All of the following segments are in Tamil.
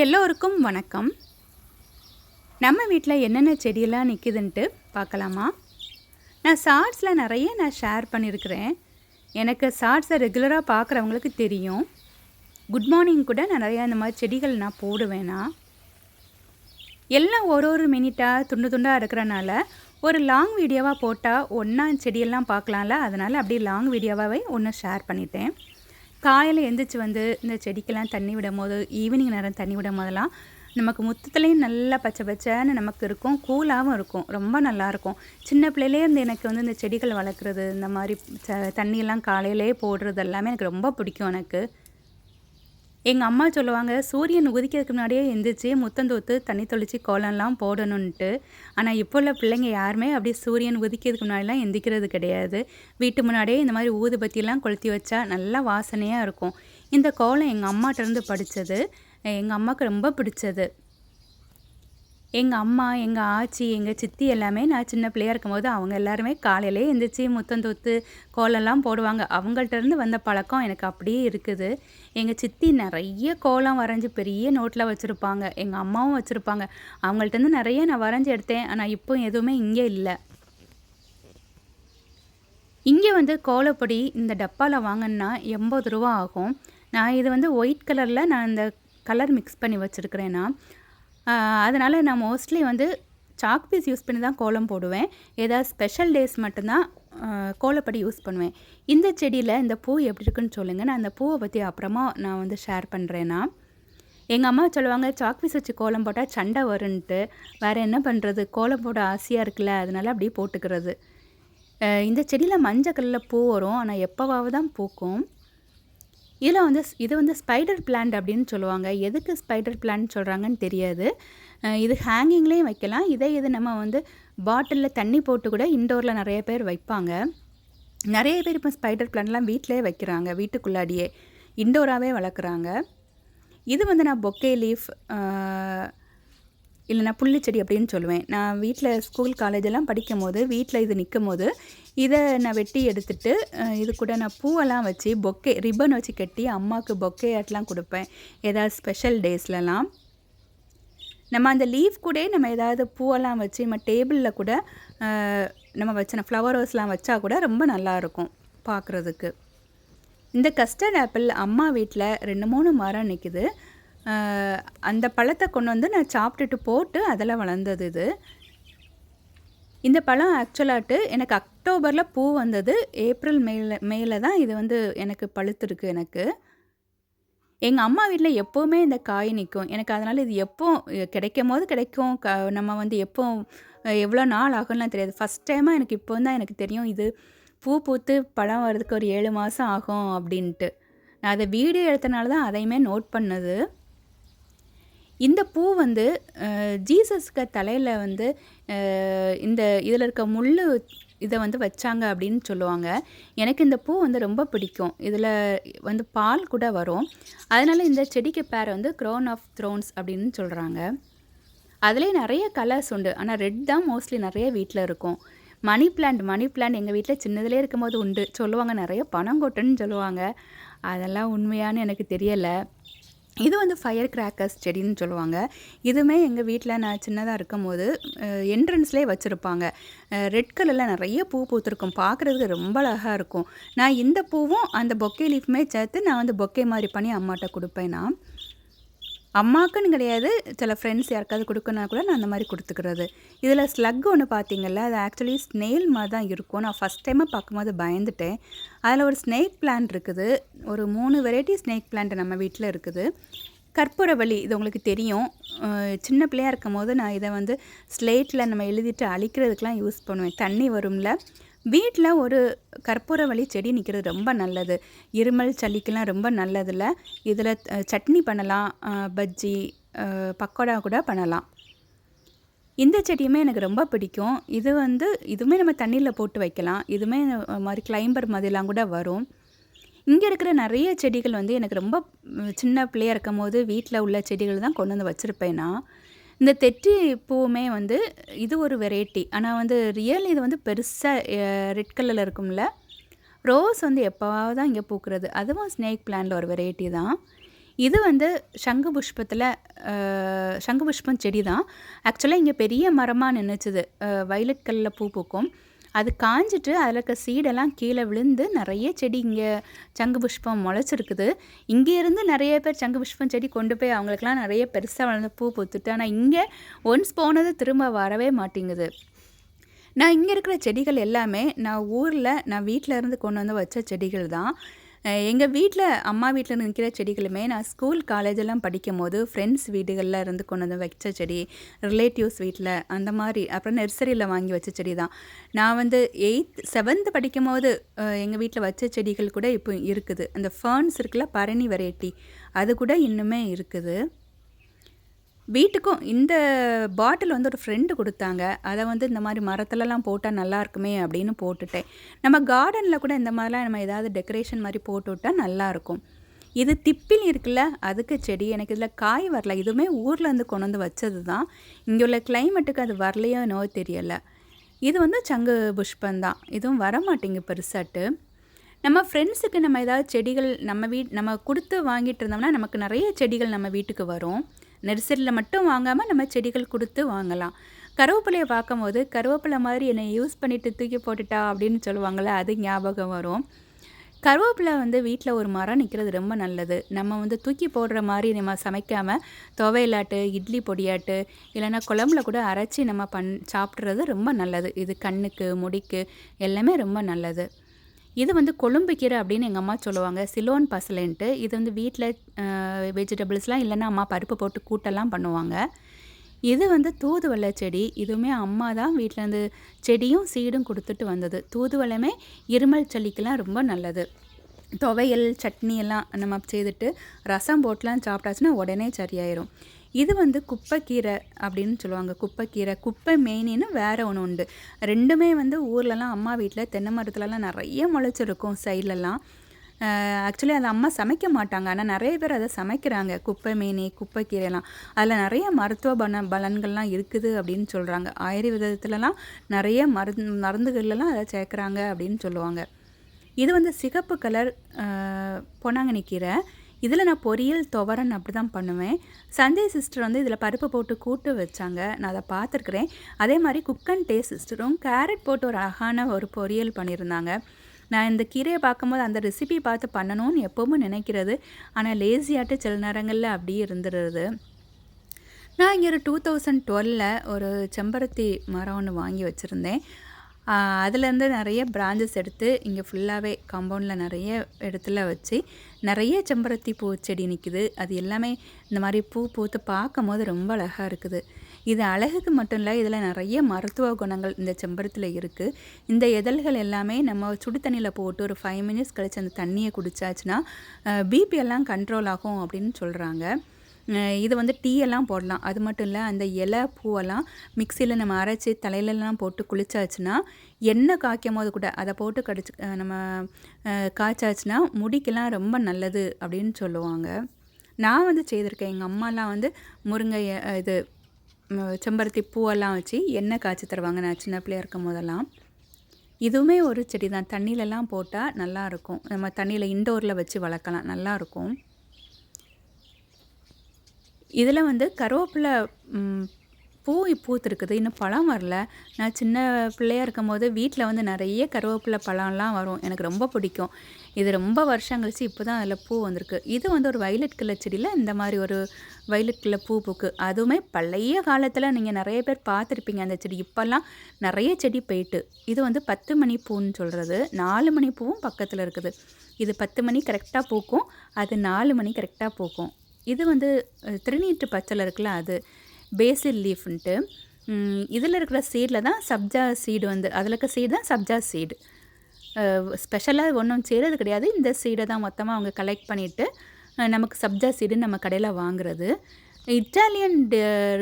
எல்லோருக்கும் வணக்கம். நம்ம வீட்டில் என்னென்ன செடியெல்லாம் நிற்குதுன்ட்டு பார்க்கலாமா? நான் ஷார்ட்ஸில் நிறைய நான் ஷேர் பண்ணியிருக்கிறேன். எனக்கு ஷார்ட்ஸை ரெகுலராக பார்க்குறவங்களுக்கு தெரியும். குட் மார்னிங் கூட நான் நிறையா இந்த மாதிரி செடிகள் நான் போடுவேனா? எல்லாம் ஒரு ஒரு மினிட்டாக துண்டு துண்டாக இருக்கிறனால ஒரு லாங் வீடியோவாக போட்டால் ஒன்றா செடியெல்லாம் பார்க்கலாம்ல. அதனால் அப்படியே லாங் வீடியோவாகவே ஒன்று ஷேர் பண்ணிட்டேன். காலையில் எந்திரிச்சு வந்து இந்த செடிக்கெல்லாம் தண்ணி விடும் போது ஈவினிங் நேரம் தண்ணி விடும் போதெல்லாம் நமக்கு முத்தத்துலேயும் நல்லா பச்சை பச்சைன்னு நமக்கு இருக்கும். கூலாகவும் இருக்கும். ரொம்ப நல்லாயிருக்கும் சின்ன பிள்ளையிலே இருந்து எனக்கு வந்து இந்த செடிகள் வளர்க்குறது இந்த மாதிரி ச தண்ணியெல்லாம் காலையிலே போடுறது எல்லாமே எனக்கு ரொம்ப பிடிக்கும் எனக்கு. எங்கள் அம்மா சொல்லுவாங்க சூரியன் உதிக்கிறதுக்கு முன்னாடியே எந்திரிச்சு முத்தம் தூத்து தண்ணி தொளிச்சு கோலம்லாம் போடணுன்ட்டு ஆனால் இப்போ உள்ள பிள்ளைங்க யாருமே அப்படியே சூரியன் உதிக்கிறதுக்கு முன்னாடிலாம் எந்திக்கிறது கிடையாது. வீட்டு முன்னாடியே இந்த மாதிரி ஊதுபத்தியெல்லாம் கொளுத்தி வச்சா நல்லா வாசனையாக இருக்கும். இந்த கோலம் எங்கள் அம்மாட்டேருந்து படித்தது எங்கள் அம்மாவுக்கு ரொம்ப பிடிச்சது. எங்கள் அம்மா எங்கள் ஆச்சி எங்கள் சித்தி எல்லாமே நான் சின்ன பிள்ளையா இருக்கும்போது அவங்க எல்லாருமே காலையிலே எழுந்திரிச்சி முத்தம் தூத்து கோலம்லாம் போடுவாங்க. அவங்கள்ட்ட இருந்து வந்த பழக்கம் எனக்கு அப்படியே இருக்குது. எங்கள் சித்தி நிறைய கோலம் வரைஞ்சி பெரிய நோட்டில் வச்சுருப்பாங்க. எங்கள் அம்மாவும் வச்சுருப்பாங்க. அவங்கள்ட்டேருந்து நிறைய நான் வரைஞ்சி எடுத்தேன். ஆனால் இப்போ எதுவுமே இங்கே இல்லை. இங்கே வந்து கோலப்பொடி இந்த டப்பாவில் வாங்கினா எண்பது ரூபா ஆகும். நான் இது வந்து ஒயிட் கலரில் நான் இந்த கலர் மிக்ஸ் பண்ணி வச்சுருக்கிறேன்னா அதனால் நான் மோஸ்ட்லி வந்து சாக் பீஸ் யூஸ் பண்ணி தான் கோலம் போடுவேன். ஏதாவது ஸ்பெஷல் டேஸ் மட்டும்தான் கோலப்படி யூஸ் பண்ணுவேன். இந்த செடியில் இந்த பூ எப்படி இருக்குன்னு சொல்லுங்கள் நான் அந்த பூவை பற்றி அப்புறமா நான் வந்து ஷேர் பண்ணுறேன்னா எங்கள் அம்மா சொல்லுவாங்க சாக் பீஸ் வச்சு கோலம் போட்டால் சண்டை வரும்ன்ட்டு. வேறு என்ன பண்ணுறது கோலம் போட ஆசையாக இருக்குல்ல அதனால அப்படியே போட்டுக்கிறது. இந்த செடியில் மஞ்சள் கலரில் பூ வரும். ஆனால் எப்போவாவது தான் பூக்கும். இதில் வந்து ஸ்- இது வந்து ஸ்பைடர் பிளான்ட் அப்படின்னு சொல்லுவாங்க. எதுக்கு ஸ்பைடர் பிளான்ட் சொல்கிறாங்கன்னு தெரியாது. இது ஹேங்கிங்லேயும் வைக்கலாம். இதே இது நம்ம வந்து பாட்டிலில் தண்ணி போட்டு கூட இண்டோரில் நிறைய பேர் வைப்பாங்க. நிறைய பேர் இப்போ ஸ்பைடர் பிளான்ட்லாம் வீட்டிலே வைக்கிறாங்க. வீட்டுக்குள்ளாடியே இண்டோராகவே வளர்க்குறாங்க. இது வந்து நான் பொக்கே லீஃப் இல்லைனா புள்ளிச்செடி அப்படின்னு சொல்லுவேன். நான் வீட்டில் ஸ்கூல் காலேஜெல்லாம் படிக்கும் போது வீட்டில் இது நிற்கும் போது இதை நான் வெட்டி எடுத்துட்டு இது கூட நான் பூவெல்லாம் வச்சு பொக்கே ரிப்பன் வச்சு கட்டி அம்மாவுக்கு பொக்கே ஆட்லாம் கொடுப்பேன். ஏதாவது ஸ்பெஷல் டேஸ்லலாம் நம்ம அந்த லீஃப் கூட நம்ம ஏதாவது பூவெல்லாம் வச்சு நம்ம டேபிளில் கூட நம்ம வச்ச ஃப்ளவர் ரோஸ்லாம் வச்சா கூட ரொம்ப நல்லாயிருக்கும் பார்க்குறதுக்கு. இந்த கஸ்டர்ட் ஆப்பிள் அம்மா வீட்டில் ரெண்டு மூணு மரம் நிற்கிது அந்த பழத்தை கொண்டு வந்து நான் சாப்பிட்டுட்டு போட்டு அதில் வளர்ந்தது இது. இந்த பழம் ஆக்சுவலாட்டு எனக்கு அக்டோபரில் பூ வந்தது. ஏப்ரல் மேல மேல தான் இது வந்து எனக்கு பழுத்திருக்கு எனக்கு. எங்கள் அம்மா வீட்டில் எப்போவுமே இந்த காய் நிற்கும் எனக்கு அதனால் இது எப்போ கிடைக்கும் போது கிடைக்கும். க நம்ம வந்து எப்போ எவ்வளோ நாள் ஆகும்லாம் தெரியாது. ஃபஸ்ட் டைமாக எனக்கு இப்போ தான் எனக்கு தெரியும். இது பூ பூத்து பழம் வர்றதுக்கு ஒரு ஏழு மாதம் ஆகும் அப்படின்ட்டு. நான் அதை வீடியோ எடுத்தனால தான் அதையுமே நோட் பண்ணது. இந்த பூ வந்து ஜீசஸ்க்கு தலையில் வந்து இந்த இதில் இருக்க முள் இதை வந்து வச்சாங்க அப்படின்னு சொல்லுவாங்க. எனக்கு இந்த பூ வந்து ரொம்ப பிடிக்கும். இதில் வந்து பால் கூட வரும். அதனால் இந்த செடிக்கு பேர் வந்து க்ரோன் ஆஃப் த்ரோன்ஸ் அப்படின்னு சொல்கிறாங்க அதுலேயே நிறைய கலர்ஸ் உண்டு. ஆனால் ரெட் தான் மோஸ்ட்லி நிறைய வீட்டில் இருக்கும். மணி பிளான்ட் மணி பிளான்ட் எங்கள் வீட்டில் சின்னதுலேயே இருக்கும்போது உண்டு. சொல்லுவாங்க நிறைய பணம் கொட்டுன்னு சொல்லுவாங்க. அதெல்லாம் உண்மையானு எனக்கு தெரியலை. இது வந்து ஃபயர் கிராக்கர்ஸ் செடின்னு சொல்லுவாங்க. இதுவுமே எங்கள் வீட்டில் நான் சின்னதாக இருக்கும் போது என்ட்ரன்ஸ்லேயே வச்சுருப்பாங்க. ரெட் கலரில் நிறைய பூ பூத்துருக்கும். பார்க்குறதுக்கு ரொம்ப அழகாக இருக்கும். நான் இந்த பூவும் அந்த பொக்கே லீஃப்மே சேர்த்து நான் வந்து பொக்கே மாதிரி பண்ணி அம்மாட்ட கொடுப்பேன் நான். அம்மாக்குன்னு கிடையாது. சில ஃப்ரெண்ட்ஸ் யாருக்காவது கொடுக்கணும்னா கூட நான் அந்த மாதிரி கொடுத்துக்கிறது. இதில் ஸ்லக் ஒன்று பார்த்தீங்கல்ல அது ஆக்சுவலி ஸ்னெயில் மாதிரி தான் இருக்கும். நான் ஃபஸ்ட் டைமாக பார்க்கும்போது பயந்துட்டேன். அதில் ஒரு ஸ்னேக் பிளான்ட் இருக்குது. ஒரு மூணு வெரைட்டி ஸ்னேக் பிளான்ட் நம்ம வீட்டில் இருக்குது. கற்பூரவள்ளி இது உங்களுக்கு தெரியும். சின்ன பிள்ளையா இருக்கும் போது நான் இதை வந்து ஸ்லேட்டில் நம்ம எழுதிட்டு அழிக்கிறதுக்கெலாம் யூஸ் பண்ணுவேன். தண்ணி வரும்ல. வீட்டில் ஒரு கற்பூரவள்ளி செடி நிற்கிறது ரொம்ப நல்லது. இருமல் சளிக்கெல்லாம் ரொம்ப நல்லதில்ல. இதில் சட்னி பண்ணலாம் பஜ்ஜி பக்கோடா கூட பண்ணலாம். இந்த செடியுமே எனக்கு ரொம்ப பிடிக்கும். இது வந்து இதுவுமே நம்ம தண்ணியில் போட்டு வைக்கலாம். இதுவுமே மாதிரி கிளைம்பர் மாதிரிலாம் கூட வரும். இங்கே இருக்கிற நிறைய செடிகள் வந்து எனக்கு ரொம்ப சின்ன பிள்ளையாக இருக்கும் போது வீட்டில் உள்ள செடிகள் தான் கொண்டு வந்து வச்சுருப்பேன் நான். இந்த தெற்றி பூவுமே வந்து இது ஒரு வெரைட்டி ஆனால் வந்து ரியல் இது வந்து பெருசாக ரெட் கலரில் இருக்கும்ல. ரோஸ் வந்து எப்போவாவது தான் இங்கே பூக்கிறது. அதுவும் ஸ்னேக் பிளான்ல ஒரு வெரைட்டி தான். இது வந்து சங்கு புஷ்பத்தில் சங்கு புஷ்பம் செடி தான். ஆக்சுவலாக இங்கே பெரிய மரமாக நினச்சிது வயலட் கலரில் பூ பூக்கும். அது காஞ்சிட்டு அதில் இருக்க சீடெல்லாம் கீழே விழுந்து நிறைய செடி இங்கே சங்கு புஷ்பம் முளைச்சிருக்குது. இங்கேருந்து நிறைய பேர் சங்கு புஷ்பம் செடி கொண்டு போய் அவங்களுக்குலாம் நிறைய பெருசாக வளர்ந்து பூ பூத்துட்டு ஆனால் இங்கே ஒன்ஸ் போனது திரும்ப வரவே மாட்டேங்குது. நான் இங்கே இருக்கிற செடிகள் எல்லாமே நான் ஊரில் நான் வீட்டில் இருந்து கொண்டு வந்து வச்ச செடிகள் தான். எங்கள் வீட்டில் அம்மா வீட்டில் நிற்கிற செடிகளுமே நான் ஸ்கூல் காலேஜெல்லாம் படிக்கும் போது ஃப்ரெண்ட்ஸ் வீடுகளில் இருந்து கொண்டு வந்து வச்ச செடி ரிலேட்டிவ்ஸ் வீட்டில் அந்த மாதிரி அப்புறம் நர்சரியில் வாங்கி வச்ச செடி தான் நான் வந்து எயித் செவன்த்து படிக்கும் போது எங்கள் வீட்டில் வச்ச செடிகள் கூட இப்போ இருக்குது. அந்த ஃபர்ன்ஸ் இருக்குல்ல பரணி வெரைட்டி அது கூட இன்னுமே இருக்குது. வீட்டுக்கும் இந்த பாட்டில் வந்து ஒரு ஃப்ரெண்டு கொடுத்தாங்க. அதை வந்து இந்த மாதிரி மரத்துலலாம் போட்டால் நல்லா இருக்குமே அப்படின்னு போட்டுட்டேன். நம்ம கார்டனில் கூட இந்த மாதிரிலாம் நம்ம ஏதாவது டெக்கரேஷன் மாதிரி போட்டு விட்டால் நல்லாயிருக்கும் இது திப்பில் இருக்குல்ல அதுக்கு செடி எனக்கு இதில் காய் வரல. இதுவுமே ஊரில் இருந்து கொண்டு வந்து வச்சது தான் இங்கே உள்ள கிளைமேட்டுக்கு அது வரலையோ நோ தெரியலை. இது வந்து சங்கு புஷ்பம் தான். இதுவும் வரமாட்டேங்க பெருசாட்டு. நம்ம ஃப்ரெண்ட்ஸுக்கு நம்ம ஏதாவது செடிகள் நம்ம வீட் நம்ம கொடுத்து வாங்கிட்டு இருந்தோம்னா நமக்கு நிறைய செடிகள் நம்ம வீட்டுக்கு வரும். நர்சரியில் மட்டும் வாங்காமல் நம்ம செடிகள் கொடுத்து வாங்கலாம். கருவேப்பிலையை பார்க்கும்போது கருவேப்பிலை மாதிரி என்னை யூஸ் பண்ணிவிட்டு தூக்கி போட்டுட்டா அப்படின்னு சொல்லுவாங்கள்ல அது ஞாபகம் வரும். கருவேப்பிலை வந்து வீட்டில் ஒரு மரம் நிற்கிறது ரொம்ப நல்லது. நம்ம வந்து தூக்கி போடுற மாதிரி நம்ம சமைக்காமல் துவையலாட்டு இட்லி பொடியாட்டு இல்லைன்னா குழம்புல கூட அரைச்சி நம்ம பண் சாப்பிட்றது ரொம்ப நல்லது. இது கண்ணுக்கு முடிக்கு எல்லாமே ரொம்ப நல்லது. இது வந்து கொழும்பு கீரை அப்படின்னு எங்கள் அம்மா சொல்லுவாங்க. சிலோன் பசலன்ட்டு. இது வந்து வீட்டில் வெஜிடபிள்ஸ்லாம் இல்லைன்னா அம்மா பருப்பு போட்டு கூட்டெல்லாம் பண்ணுவாங்க. இது வந்து தூதுவளை செடி. இதுவுமே அம்மா தான் வீட்டிலேருந்து செடியும் சீடும் கொடுத்துட்டு வந்தது. தூதுவளையுமே இருமல் சளிக்கெலாம் ரொம்ப நல்லது. துவையல் சட்னி எல்லாம் நம்ம செய்துட்டு ரசம் போட்டுலாம் சாப்பிட்டாச்சுன்னா உடனே சரியாயிரும். இது வந்து குப்பைக்கீரை அப்படின்னு சொல்லுவாங்க. குப்பைக்கீரை குப்பை மெயினின்னு வேறு ஒன்று உண்டு. ரெண்டுமே வந்து ஊர்லலாம் அம்மா வீட்டில் தென்னை மரத்துலலாம் நிறைய முளைச்சிருக்கும் சைட்லலாம். ஆக்சுவலி அதை அம்மா சமைக்க மாட்டாங்க. ஆனால் நிறைய பேர் அதை சமைக்கிறாங்க. குப்பை மீனி குப்பைக்கீரைலாம். அதில் நிறைய மருத்துவ பன பலன்கள்லாம் இருக்குது அப்படின்னு சொல்கிறாங்க ஆயுர்வேதத்துலலாம் நிறைய மருந்து மருந்துகள்லாம் அதை சேர்க்குறாங்க அப்படின்னு சொல்லுவாங்க. இது வந்து சிகப்பு கலர் பொன்னாங்கண்ணி கீரை. இதில் நான் பொரியல் துவரன் அப்படி தான் பண்ணுவேன். சஞ்சய் சிஸ்டர் வந்து இதில் பருப்பு போட்டு கூட்டு வச்சாங்க. நான் அதை பார்த்துருக்குறேன். அதே மாதிரி குக் அண்ட் டே சிஸ்டரும் கேரட் போட்டு ஒரு அழகான ஒரு பொரியல் பண்ணியிருந்தாங்க. நான் இந்த கீரையை பார்க்கும்போது அந்த ரெசிபி பார்த்து பண்ணணும்னு எப்போவும் நினைக்கிறது. ஆனால் லேசியாட்டு சில நேரங்களில் அப்படியே இருந்துடுறது. நான் இங்கே ஒரு டூ தௌசண்ட் டுவெலில் ஒரு செம்பருத்தி மரம் ஒன்று வாங்கி வச்சுருந்தேன். அதுலேருந்து நிறைய பிரான்ச்சஸ் எடுத்து இங்கே ஃபுல்லாகவே காம்பவுண்டில் நிறைய இடத்துல வச்சு நிறைய செம்பருத்தி பூ செடி நிற்குது அது எல்லாமே இந்த மாதிரி பூ பூத்து பார்க்கும் போது ரொம்ப அழகாக இருக்குது. இது அழகுக்கு மட்டும் இல்லை இதில் நிறைய மருத்துவ குணங்கள் இந்த செம்பருத்தில் இருக்குது இந்த இதழ்கள் எல்லாமே நம்ம சுடு தண்ணியில் போட்டு ஒரு ஃபைவ் மினிட்ஸ் கழித்து அந்த தண்ணியை குடித்தாச்சுன்னா பிபி எல்லாம் கண்ட்ரோல் ஆகும் அப்படின்னு சொல்கிறாங்க இது வந்து டீயெல்லாம் போடலாம். அது மட்டும் இல்லை அந்த இலை பூவெல்லாம் மிக்சியில் நம்ம அரைச்சி தலையிலலாம் போட்டு குளிச்சாச்சுன்னா எண்ணெய் காய்க்கும் போது கூட அதை போட்டு கடிச்சு நம்ம காய்ச்சாச்சுன்னா முடிக்கெல்லாம் ரொம்ப நல்லது அப்படின்னு சொல்லுவாங்க. நான் வந்து செய்திருக்கேன். எங்கள் அம்மாலாம் வந்து முருங்கை இது செம்பருத்தி பூவெல்லாம் வச்சு எண்ணெய் காய்ச்சி தருவாங்க. நான் சின்ன பிள்ளையாக இருக்கும் போதெல்லாம் இதுவுமே ஒரு செடி தான். தண்ணியிலலாம் போட்டால் நல்லாயிருக்கும் நம்ம தண்ணியில் இண்டோரில் வச்சு வளர்க்கலாம். நல்லாயிருக்கும் இதில் வந்து கருவேப்பிலை பூ பூத்துருக்குது. இன்னும் பழம் வரல. நான் சின்ன பிள்ளையாக இருக்கும் போது வீட்டில் வந்து நிறைய கருவேப்பிலை பழம்லாம் வரும். எனக்கு ரொம்ப பிடிக்கும். இது ரொம்ப வருஷம் கழிச்சு இப்போ தான் அதில் பூ வந்திருக்கு. இது வந்து ஒரு வைலட் கலர் செடியில் இந்த மாதிரி ஒரு வைலட் கலர் பூ பூக்கு. அதுவுமே பழைய காலத்தில் நீங்கள் நிறைய பேர் பார்த்துருப்பீங்க அந்த செடி. இப்போல்லாம் நிறைய செடி போயிட்டு. இது வந்து பத்து மணி பூன்னு சொல்கிறது நாலு மணி பூவும் பக்கத்தில் இருக்குது. இது பத்து மணி கரெக்டாக பூக்கும். அது நாலு மணி கரெக்டாக பூக்கும். இது வந்து திருநீற்று பச்சையில் இருக்குல்ல அது பேசில் லீஃப்ன்ட்டு இதில் இருக்கிற சீடில் தான் சப்ஜா சீடு வந்து அதில் இருக்க சீடு தான் சப்ஜா சீடு ஸ்பெஷலாக ஒன்றும் செய்கிறது கிடையாது. இந்த சீடை தான் மொத்தமாக அவங்க கலெக்ட் பண்ணிவிட்டு நமக்கு சப்ஜா சீடுன்னு நம்ம கடையில் வாங்குறது. இட்டாலியன்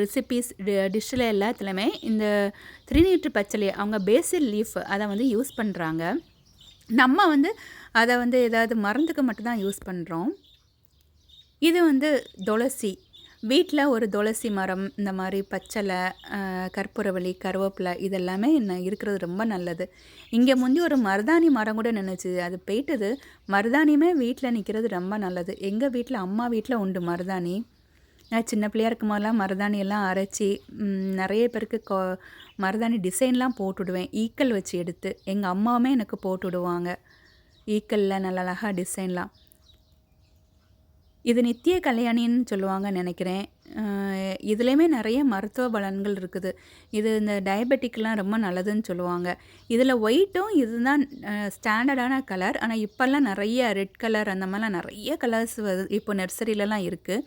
ரெசிபீஸ் டிஷ்ஷில் எல்லாத்துலேயுமே இந்த திருநீற்று பச்சளி அவங்க பேசில் லீஃப் அதை வந்து யூஸ் பண்ணுறாங்க நம்ம வந்து அதை வந்து ஏதாவது மருந்துக்கு மட்டும்தான் யூஸ் பண்ணுறோம் இது வந்து துளசி. வீட்டில் ஒரு துளசி மரம் இந்த மாதிரி பச்சலை கற்பூரவள்ளி கருவேப்பிலை இதெல்லாமே என்ன இருக்கிறது ரொம்ப நல்லது. இங்கே முந்தி ஒரு மருதாணி மரம் கூட நின்றுச்சு அது போயிட்டது. மருதாணியுமே வீட்டில் நிற்கிறது ரொம்ப நல்லது. எங்கள் வீட்டில் அம்மா வீட்டில் உண்டு மருதாணி. நான் சின்ன பிள்ளையாக இருக்கும் மருதாணியெல்லாம் மருதாணி எல்லாம் அரைச்சி நிறைய பேருக்கு கொ மருதாணி டிசைன்லாம் போட்டுவிடுவேன் ஈக்கல் வச்சு எடுத்து. எங்கள் அம்மாவுமே எனக்கு போட்டுவிடுவாங்க ஈக்கலில் நல்ல அழகாக டிசைன்லாம் இது நித்திய கல்யாணின்னு சொல்லுவாங்க நினைக்கிறேன். இதுலேயுமே நிறைய மருத்துவ பலன்கள் இருக்குது. இது இந்த டயபெட்டிக்லாம் ரொம்ப நல்லதுன்னு சொல்லுவாங்க. இதில் ஒயிட்டும் இதுதான் ஸ்டாண்டர்டான கலர் ஆனால் இப்போல்லாம் நிறைய ரெட் கலர் அந்த மாதிரிலாம் நிறைய கலர்ஸ் வருது இப்போ நர்சரியிலலாம் இருக்குது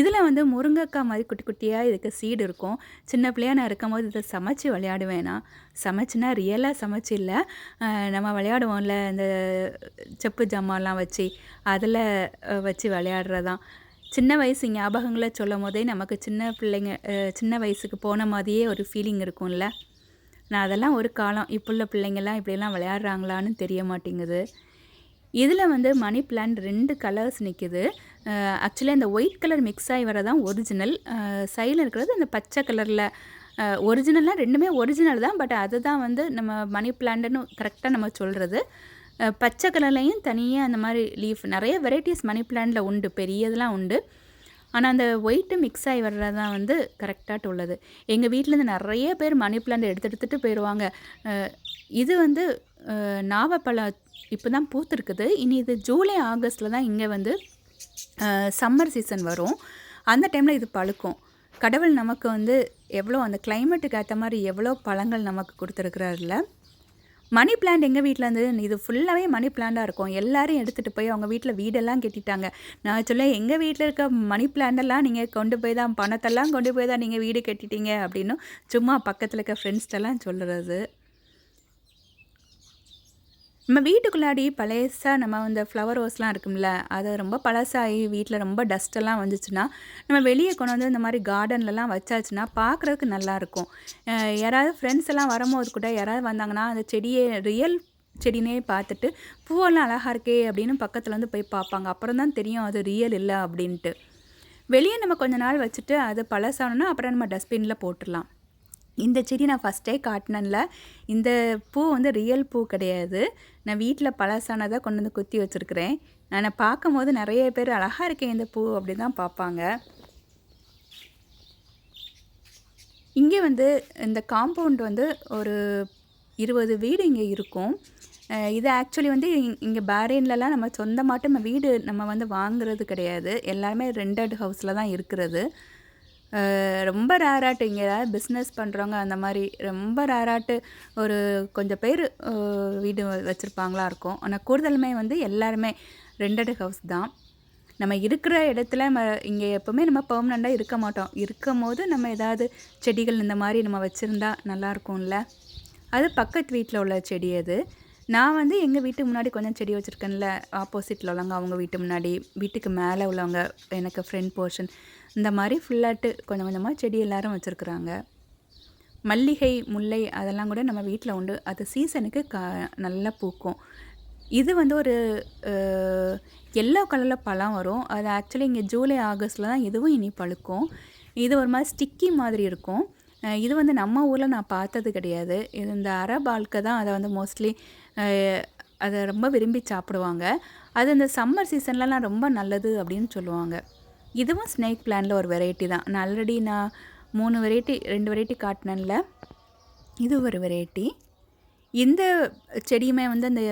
இதில் வந்து முருங்கைக்காய் மாதிரி குட்டி குட்டியாக இதுக்கு சீடு இருக்கும். சின்ன பிள்ளையா நான் இருக்கும் போது இதை சமைச்சு விளையாடுவேனா? சமைச்சுனா ரியலாக சமைச்சு இல்லை. நம்ம விளையாடுவோம்ல இந்த செப்பு ஜாமான்லாம் வச்சு அதில் வச்சு விளையாடுறதான் சின்ன வயசு ஞாபகங்களை சொல்லும் போதே நமக்கு சின்ன பிள்ளைங்க சின்ன வயசுக்கு போன மாதிரியே ஒரு ஃபீலிங் இருக்கும்ல. நான் அதெல்லாம் ஒரு காலம் இப்போ உள்ள பிள்ளைங்கள்லாம் இப்படியெல்லாம் விளையாடுறாங்களான்னு தெரிய மாட்டேங்குது. இதில் வந்து மணி பிளான்ட் ரெண்டு கலர்ஸ் நிற்கிது ஆக்சுவலி அந்த ஒயிட் கலர் மிக்ஸ் ஆகி வரதான் ஒரிஜினல் சைடில் இருக்கிறது அந்த பச்சை கலரில் ஒரிஜினல்லாம் ரெண்டுமே ஒரிஜினல் தான் பட் அதுதான் வந்து நம்ம மணி பிளான்ட்னு கரெக்டாக நம்ம சொல்கிறது பச்சை கலர்லேயும் தனியாக அந்த மாதிரி லீஃப் நிறைய வெரைட்டிஸ் மணி பிளான்ட்டில் உண்டு பெரியதெல்லாம் உண்டு. ஆனால் அந்த ஒயிட்டு மிக்ஸ் ஆகி வர்றது தான் வந்து கரெக்டாக உள்ளது. எங்கள் வீட்டிலேருந்து நிறைய பேர் மணி பிளான்ட் எடுத்து எடுத்துகிட்டு போயிடுவாங்க இது வந்து நாவப்பழம் இப்போ தான் பூத்துருக்குது. இனி இது ஜூலை ஆகஸ்ட்டில் தான் இங்கே வந்து சம்மர் சீசன் வரும். அந்த டைமில் இது பழுக்கும். கடவுள் நமக்கு வந்து எவ்வளோ அந்த கிளைமேட்டுக்கு ஏற்ற மாதிரி எவ்வளோ பழங்கள் நமக்கு கொடுத்துருக்குறாருல மணி பிளான்ட் எங்கள் வீட்டில் இருந்து இது ஃபுல்லாகவே மணி பிளான்ட்டாக இருக்கும். எல்லாரும் எடுத்துகிட்டு போய் அவங்க வீட்டில் வீடெல்லாம் கட்டிட்டாங்க. நான் சொல்ல எங்கள் வீட்டில் இருக்க மணி பிளான்டெல்லாம் நீங்கள் கொண்டு போய் தான் பணத்தெல்லாம் கொண்டு போய் தான் நீங்கள் வீடு கட்டிட்டீங்க அப்படின்னு சும்மா பக்கத்தில் இருக்க ஃப்ரெண்ட்ஸ்டெல்லாம் சொல்கிறது நம்ம வீட்டுக்குள்ளாடி பழசாக நம்ம அந்த ஃப்ளவர் ரோஸ்லாம் இருக்கும்ல அது ரொம்ப பழசாகி வீட்டில் ரொம்ப டஸ்ட்டெல்லாம் வந்துச்சுன்னா நம்ம வெளியே கொண்டு வந்து இந்த மாதிரி கார்டன்லலாம் வச்சாச்சுன்னா பார்க்குறதுக்கு நல்லாயிருக்கும் யாராவது ஃப்ரெண்ட்ஸ் எல்லாம் வரும்போது கூட யாராவது வந்தாங்கன்னா அந்த செடியை ரியல் செடினே பார்த்துட்டு பூவெல்லாம் அழகாக இருக்கே அப்படின்னு பக்கத்தில் வந்து போய் பார்ப்பாங்க. அப்புறம் தான் தெரியும் அது ரியல் இல்லை அப்படின்ட்டு. வெளியே நம்ம கொஞ்ச நாள் வச்சுட்டு அது பழசானோன்னா அப்புறம் நம்ம டஸ்ட்பினில் போட்டுடலாம். இந்த செடி நான் ஃபஸ்ட்டே காட்டினேன்ல. இந்த பூ வந்து ரியல் பூ கிடையாது. நான் வீட்டில் பழசானதாக கொண்டு வந்து குத்தி வச்சுருக்கிறேன். நான் பார்க்கும்போது நிறைய பேர் அழகாக இருக்கேன் இந்த பூ அப்படி தான் பார்ப்பாங்க. இங்கே வந்து இந்த காம்பவுண்ட் வந்து ஒரு இருபது வீடு இங்கே இருக்கும். இது ஆக்சுவலி வந்து இங்கே பேரேன்லலாம் நம்ம சொந்தமாட்டு நம்ம வீடு நம்ம வந்து வாங்குறது கிடையாது. எல்லாருமே ரெண்டட் ஹவுஸில் தான் இருக்கிறது. ரொம்ப ரேராட்டு இங்கே ஏதாவது பிஸ்னஸ் பண்ணுறவங்க அந்த மாதிரி ரொம்ப ரேராட்டு ஒரு கொஞ்சம் பேர் வீடு வச்சுருப்பாங்களா இருக்கும். ஆனால் கூடுதலுமே வந்து எல்லாருமே ரெண்டட் ஹவுஸ் தான். நம்ம இருக்கிற இடத்துல நம்ம இங்கே எப்போவுமே நம்ம பெர்மனெண்ட்டாக இருக்க மாட்டோம். இருக்கும் போது நம்ம ஏதாவது செடிகள் இந்த மாதிரி நம்ம வச்சுருந்தா நல்லாயிருக்கும்ல அது பக்கத்து வீட்டில் உள்ள செடி அது. நான் வந்து எங்கள் வீட்டுக்கு முன்னாடி கொஞ்சம் செடி வச்சுருக்கேன்ல ஆப்போசிட்டில் உள்ளவங்க அவங்க வீட்டு முன்னாடி வீட்டுக்கு மேலே உள்ளவங்க எனக்கு ஃப்ரெண்ட் போர்ஷன் இந்த மாதிரி ஃபுல்லாட்டு கொஞ்சம் கொஞ்சமாக செடி எல்லாரும் வச்சுருக்குறாங்க. மல்லிகை முல்லை அதெல்லாம் கூட நம்ம வீட்டில் உண்டு. அது சீசனுக்கு கா நல்லா பூக்கும். இது வந்து ஒரு எல்லோ கலரில் பழம் வரும். அது ஆக்சுவலி இங்கே ஜூலை ஆகஸ்ட்டில் தான் இதுவும் இனி பழுக்கும். இது ஒரு மாதிரி ஸ்டிக்கி மாதிரி இருக்கும். இது வந்து நம்ம ஊரில் நான் பார்த்தது கிடையாது. இது இந்த அரப் தான் அதை வந்து மோஸ்ட்லி அதை ரொம்ப விரும்பி சாப்பிடுவாங்க. அது இந்த சம்மர் சீசன்லலாம் ரொம்ப நல்லது அப்படின்னு சொல்லுவாங்க. இதுவும் ஸ்னேக் பிளானில் ஒரு வெரைட்டி தான். நான் ஆல்ரெடி நான் மூணு வெரைட்டி ரெண்டு வெரைட்டி காட்டினேன்ல. இது ஒரு வெரைட்டி இந்த செடியுமே வந்து அந்த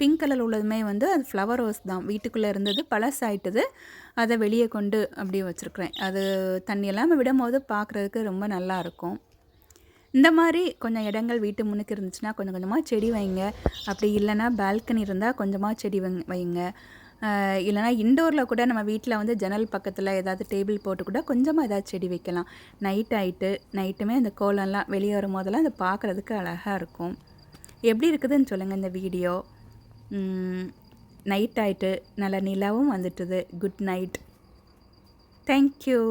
பிங்க் கலர் உள்ளதுமே வந்து அது ஃப்ளவர் ரோஸ் தான். வீட்டுக்குள்ளே இருந்தது பழசாயிட்டது. அதை வெளியே கொண்டு அப்படியே வச்சுருக்குறேன். அது தண்ணி இல்லாமல் விடும்போது பார்க்குறதுக்கு ரொம்ப நல்லா இருக்கும். இந்த மாதிரி கொஞ்சம் இடங்கள் வீட்டு முன்னுக்கு இருந்துச்சுன்னா கொஞ்சம் கொஞ்சமாக செடி வைங்க. அப்படி இல்லைன்னா பால்கனி இருந்தால் கொஞ்சமாக செடி வைங்க. வைங்க இல்லைன்னா இண்டோரில் கூட நம்ம வீட்டில் வந்து ஜன்னல் பக்கத்தில் ஏதாவது டேபிள் போட்டு கூட கொஞ்சமாக ஏதாவது செடி வைக்கலாம். நைட் ஆகிட்டு நைட்டுமே அந்த கோலம்லாம் வெளியே வரும் போதெல்லாம் அது பார்க்குறதுக்கு அழகாக இருக்கும். எப்படி இருக்குதுன்னு சொல்லுங்கள் இந்த வீடியோ நைட் ஆகிட்டு நல்ல நிலாவும் வந்துட்டுது. Good night thank you